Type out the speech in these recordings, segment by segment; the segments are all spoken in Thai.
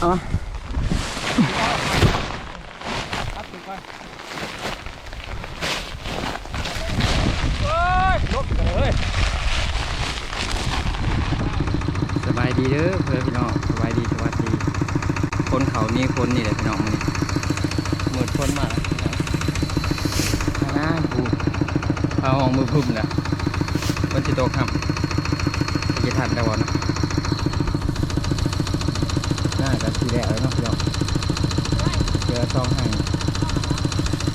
เอามาสบายดีเด้อเพื่อนพี่น้องสบายดีสวัสดี คนเขานี่คนนี่แหละพี่น้องมันนี่หมดคนมากนะกูเอาห้องมือพุ่มนะมันจะโตครับจะทันได้วะนะ แรกเลยเนาะเดี๋ยวเจอซองให้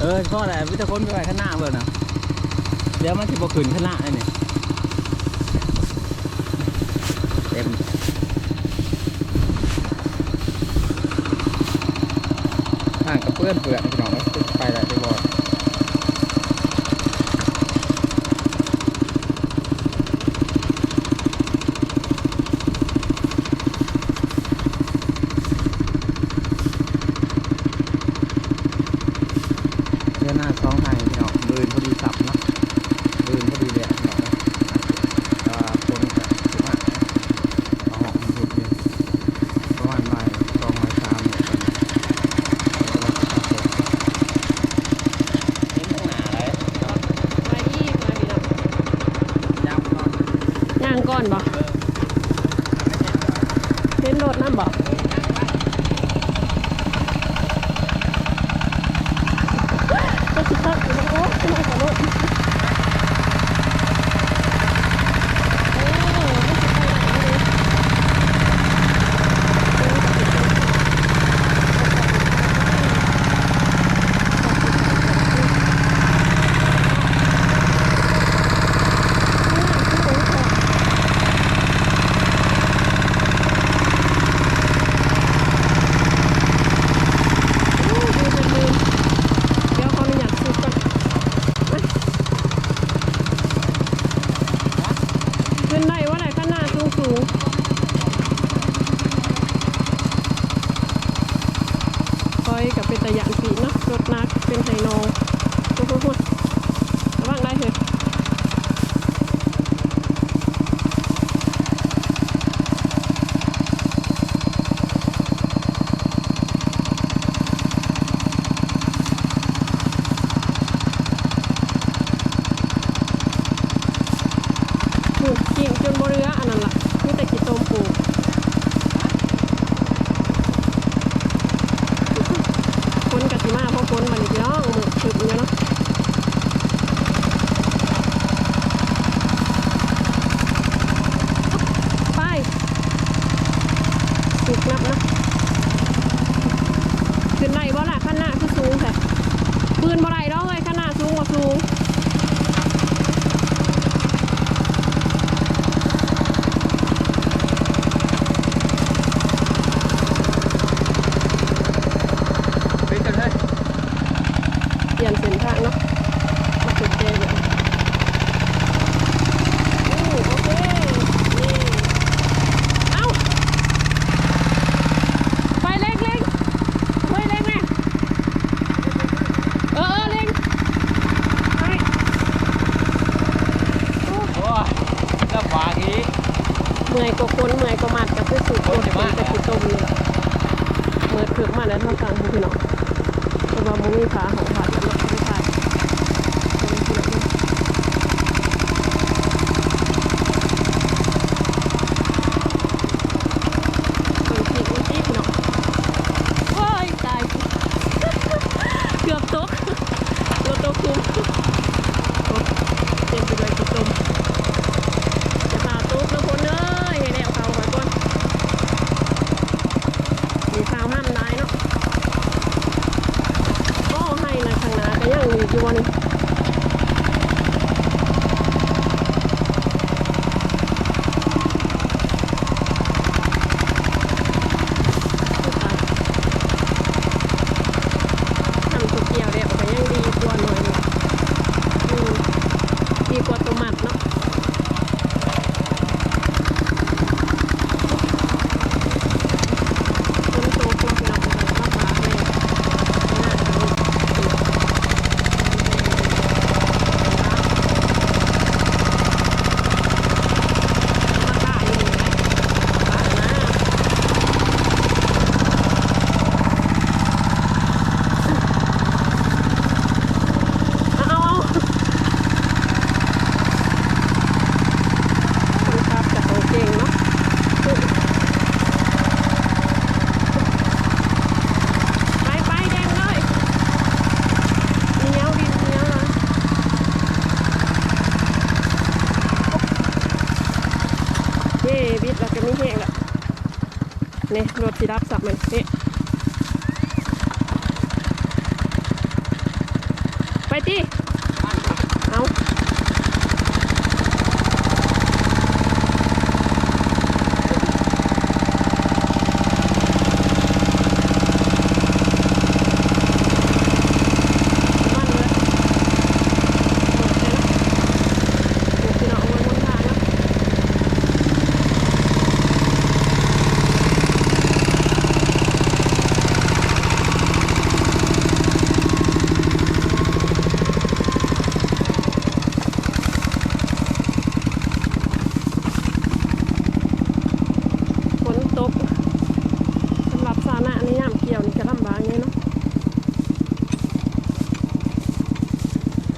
เออข้อแหละวิทยาคนไปไว้ข้างหน้าเบิร์นะเดี๋ยวมันจะบกขึ้นข้างหน้าไอ้นี่เต็มห่างกับเพื่อนเปื่อนพี่น้องไปได้ไปบ่อย Túi có.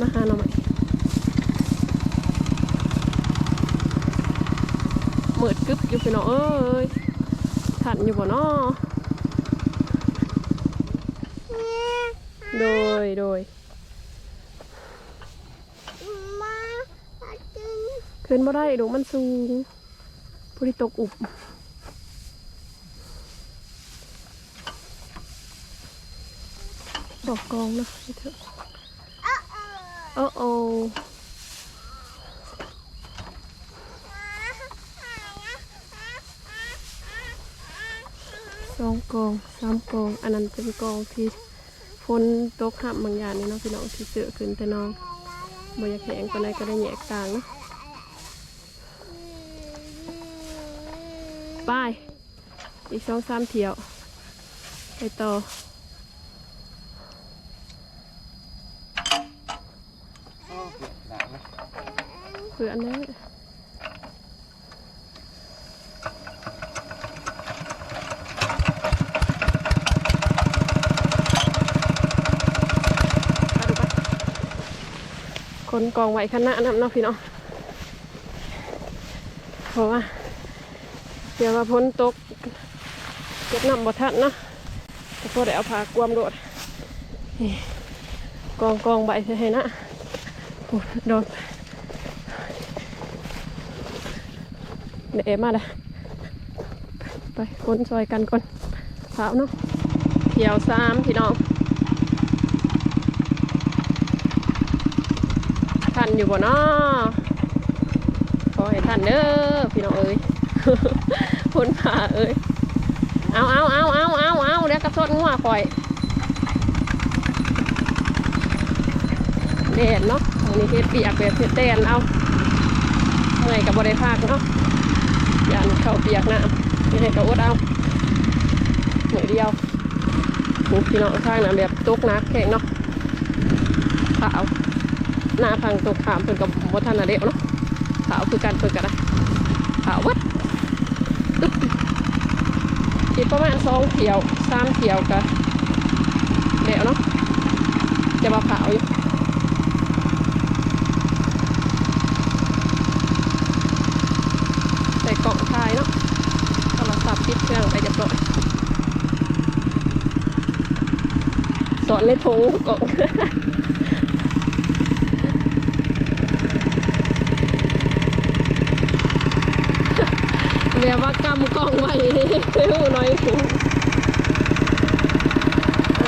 มาหาหน่อยเมิดกึบอยู่พี่น้องเอ้ยทันอยู่บ่เนาะโดยโดยขึ้นบ่ได้ดอกมันสูงผู้ที่ตกอุบบอกกองนะให้เถอะ โอ้โอสองกองสามกอง อันนั้นเป็นกองที่ฝนตกหับบางอย่างนี่เนาะพี่น้องที่เสือขึ้นแต่น้องบอยากแข็งปานใดก็ได้แยกกลางนะไปอีกสองสามเที่ยวไปต่อ เพื่อนนะคนกองไหวคณะน้ำเนาะพี่น้องเพราะว่าเดี๋ยวว่าพ้นตกเก็บน้ำบ่ทันเนาะแต่พอได้เอาผากวมโดดกองกองใบใช่นะโอ้โดน เดี๋ยวมาเละไปคนซอยกันก่อนเผาเนาะเที่ยวซ้ำพี่น้องทันอยู่บ่เนาะขอให้ทันเด้อพี่น้องเอ้ยคนผ่าเอ้ยเอาเอาเอาเอาเอาเอาเดี๋ยวกระสดงัวคอยเด่นเนาะวันนี้เฮ็ดเปียกแบบเฮ็ดเต้นเอาเมื่อยกับบริภาคเนาะ ยันเข้าเปียกน้ำนี่ให้กระอดเอาหน่อยเดียวโอ้พี่น้องข้างน้ำแบบตกนักแข็งเนาะขาวหน้าพังตกขามเพิ่นกับวัฒนเดวเนาะขาวคือการเพิ่นกันนะขาววัดตึ๊บอีกประมาณสองเที่ยวสามเที่ยวกันเดวเนาะจะมาขาวอยู่ใส่กล่องทายเนาะโทรศัพท์ปิดเครื่องไปเรียบร้อยส อนในถุงกงเรียกว่ากำกล่องไว้เร็วน้อยถุง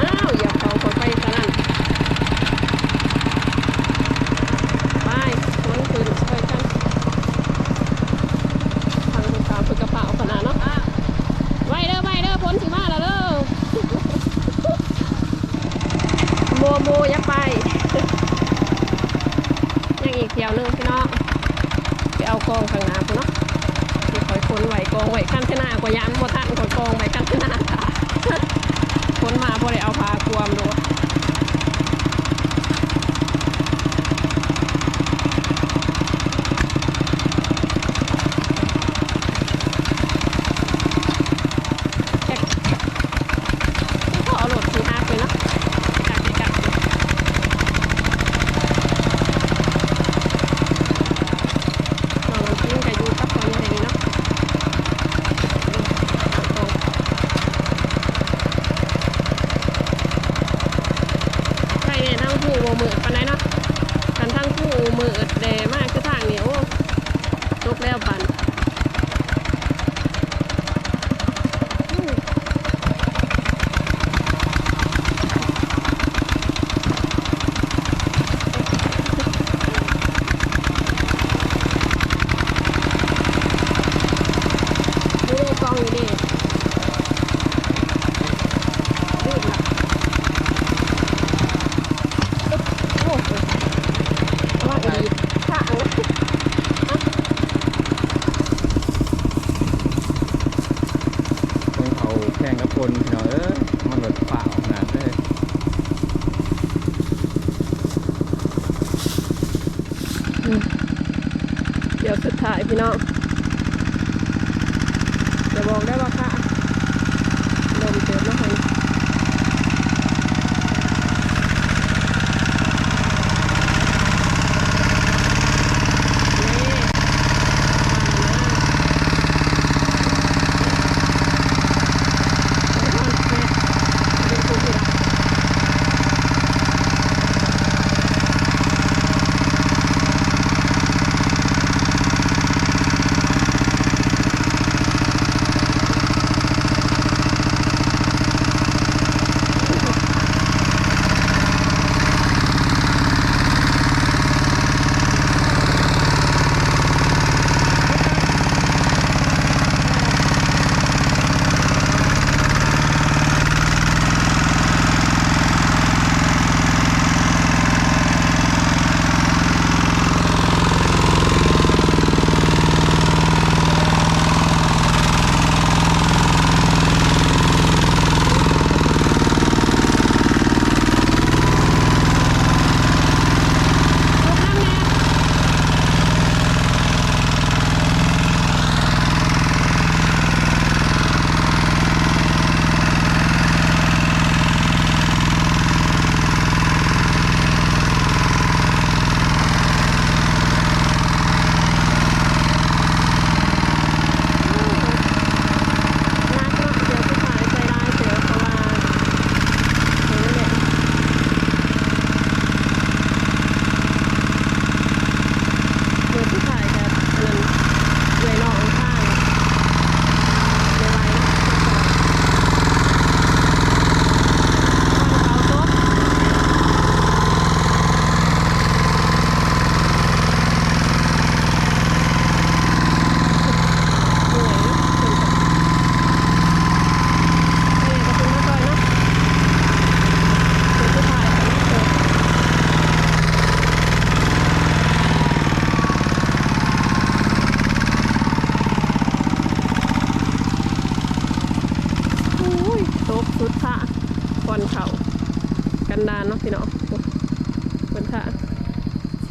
อ้าวอย่าเป่าขอไปซะนั่นไปมันคือช่วยกันทางลูกค้าเพื่อกระเป๋าขนาดเนาะไว้เด้อไว้เด้อพ้นสิมาแล้วเด้อ โบยังไป ยังอีกเที่ยวนึงพี่น้องไปเอากองข้างหน้าพุ่นเนาะที่คอยคนไหวกองไหวขั้นชนะกว่ายามบ่ทันคอยกองไหวขั้นชนะค่ะคนมาพอได้เอาพากวมดู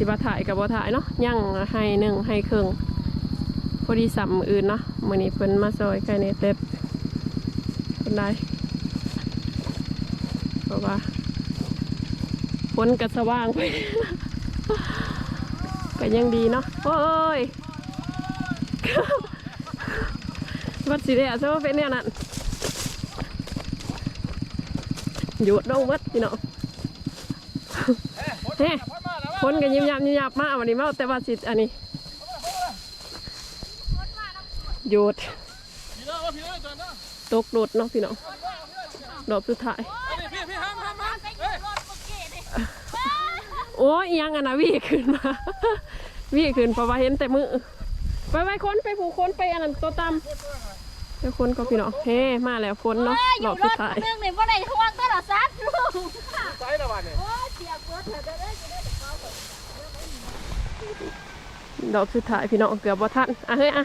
สิบาถ่ายกับบ่ถ่ายเนาะย่างให้หนึ่งให้ครึ่งพอดีสัมอื่นเนาะมื้อนี้เพิ่นมาซอยไก่เนตเล็บคนได้เพราะว่าฝนกัสว่างไปก็ยังดีเนาะโอ้ยวัดสีแดงซะว่าเป็นเนี่ยนั่นหยุดลงวัดพี่เนาะเฮ้ ฝนกันยิ้มยับยิ้มยับมากวันนี้มาแต่ว่าสิอันนี้หยุดพี่เลิกว่าพี่เลิกจนนะตกรถเนาะพี่น้องดอกสุดท้ายนี่พี่พี่ห้ามห้ามห้ามเฮ้ยโอ้ยอิหยังอะนะวี่ขึ้นมาวี่ขึ้นเพราะว่าเห็นแต่มือไปไปค้นไปผูกค้นไปอันนั้นตัวตำไปค้นก็พี่น้องเฮ้มาแล้วค้นเนาะดอกสุดท้ายเรื่องนี้ว่าไหนทวงก็หรอซัดลูกใจละวันเนี่ยโอ้เสียเบิดเถอะเด้อจะได้แต่เขา ดอกสุดท้ายพี่น้องเกือบบ่ทันอะเฮ้ยอะ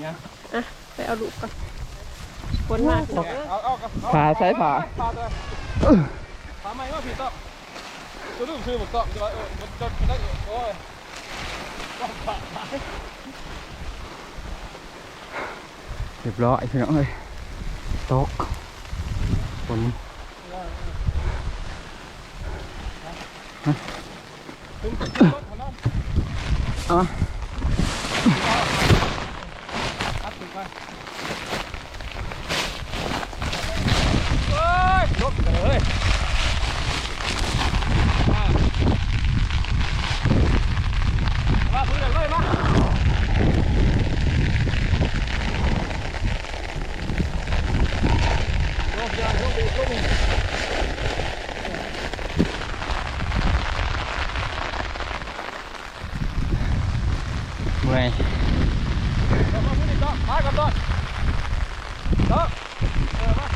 เนี่ยอะไปเอาลูกก่อนค้นมากดอกเอาเอาผ่าใช้ผ่าผ่าตัวผ่าไม่ว่าผิดต้องตัวลูกชื่อผมต้องจะว่าเออมันจะได้โอ้ยเรียบร้อยพี่น้องเอ้ยตกฝนถึงถึงรถของน้อง เอามาอัดถึงไปเฮ้ยลบเลยมาพื้นเลยมาลงยางลงดีลง เมื่อย เอามาพื้นอีกต่อมากับต่อต่อเออมา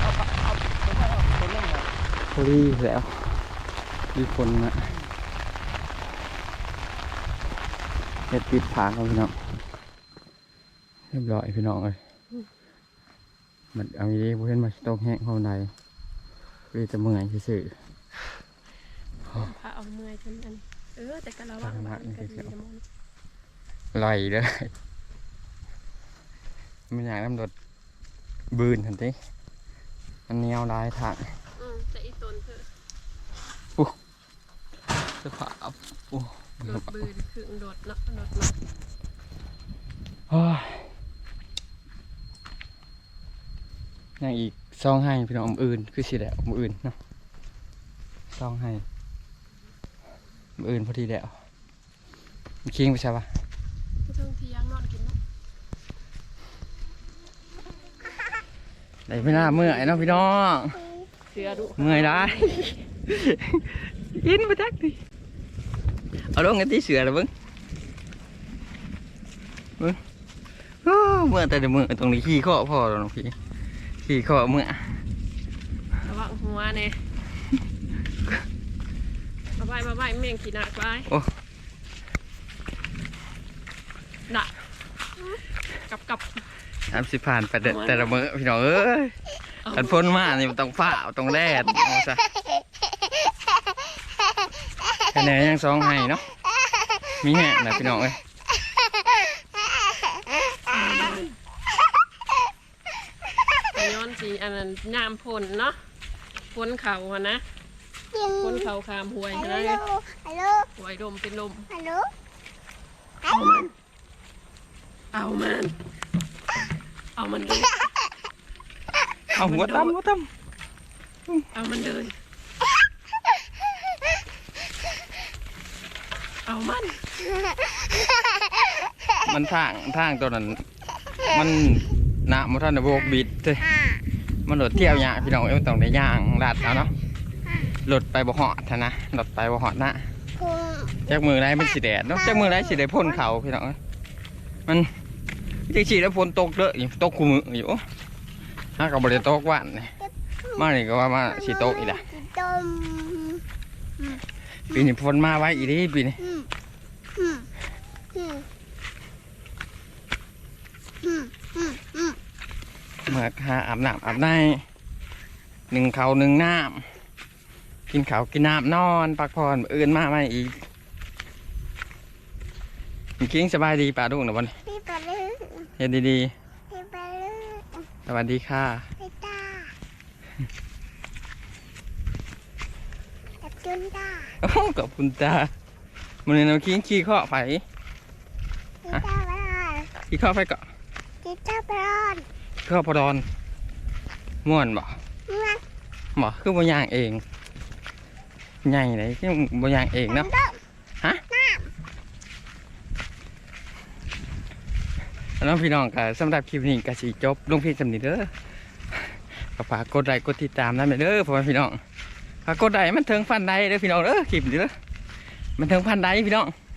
เอาเอาเอาคนนั่งเอาคนนั่งเอา พอดีแล้ว ดีฝนนะเฮ็ดปิดผางเอาพี่น้องเรียบร้อยพี่น้องเลยมันเอาอย่างนี้พวกเห็นมาตกแห้งเข้าในเลยจะเมื่อยซื่อพาเอาเมื่อยจนอันนี้เออแต่ก็ระวังธรรมะนี่ก็คือดีนะมึงลอยเลยมันอยากน้ำรถบืนทันทีมันเหนียวได้ทาง อืมแต่อีตนคือ สภาพโอ้รถบืนคือรถเนาะรถเนาะโอ้ยยังอีกซองให้พี่น้องอมอื่นคือสิแหละอมอื่นเนาะซองให้อมอื่นพอดีแล้วมันคิงไปใช่ปะผู้ท่องเที่ยงนอนกินเนาะได้ไม่น่าเมื่อยเนาะพี่น้องเสือดุเมื่อยได้ กินมาจักดิ เอาลงกันที่เสือเลยเบิ้งเบิ้งโอ้เมื่อแต่เดี๋ยวมื่อตรงนี้ขี้ข้อพอแล้วน้องพี่ขี้ข้อเมื่อระวังหัวเนี่ยมาไปมาไปเม่งขี้หนักไปโอ้น่ะกับกับสามสิบผ่านไปเด้อแต่ละมื้อพี่น้องเอ้ยเอากันพ้นมานี่มันต้องฝ้าต้องแดดเอาซะ คะแนนยังสองให้เนาะมีแห้งนะพี่น้องเอ้ยแต่ย้อนสีอันนั้นยามพลเนาะพลเขาอะนะพลเขาคามหวยนะฮัลโหลฮัลโหลหวยดมเป็นลมฮัลโหลเอามันเอามันเอามันเลยเอาหัวตั้มหัวตั้มเอามันเลย เอามัน มันทางทางตัวนั้น มันหนามันท่านได้โบกบิดเด้มันรถเที่ยวยางพี่น้องเอ้ยมันต้องได้ย่างลาดเอาเนาะรถไปบ่เหอดหั้นนะรถไปบ่เหอดนะคุณจากมือไรมันสีแดดเนาะจากมือไรสีแดดพ่นเขาพี่น้องเอ้ยมันจริงๆแล้วฝนตกเด้ออยู่ตกคู่มืออยู่ฮะกับบริตกวันนี่มานี่ก็ว่ามาสีตกอีกละต้มปีนี้ฝนมาไว้อีดีปีนี้อืมอืมอื มอืมอืมอืมมาหาอาบน้ำอาบในหนึ่งเขาหนึ่งน้ำกินเขากินน้ำนอนพักผ่อนเอื่นมาไม่อีกมีกิ้งสบายดีป่าดุกนะวันนี้พี่ปลาลือเฮ็ดดีพี่ปลาลือๆสวัสดีค่ะพี่ตาจับจุนตา โอ้ขอบคุณจ้ามันนี้น้ำกิ้งขี้ข้อไฟ ลขี้ข้อไฟเกาะพี่ตาบอลข้อพอดอนม่วนบ่มันบ่คือบ่ย่างเองใหญ่เลยคือบ่ย่างเองเนาะฮะแล้วพี่น้องก็สำหรับคลิปนี้ก็สิจบลงเพียงสำนี้เด้อก็ฝากกดไลค์กดติดตามนั่นไปเด้อพ่อแม่พี่น้องฝากกดไลค์มันถึงพันไลค์เด้อพี่น้องเด้อคลิปนี้เด้อมันถึงพันไลค์พี่น้องบ๊ายบาย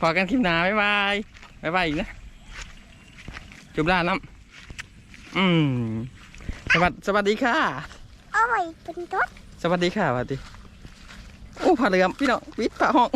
พอกันคลิปหน้าบ๊ายบายบ๊ายบายอีกนะจุบลาน้ำอืมสวัสสวัสดีค่ะโอ้ยเป็นตุ๊ดสวัสดีค่ะสวัสดีโอ้ผ้าเหลือมพี่น้องปิดผ้าห้อง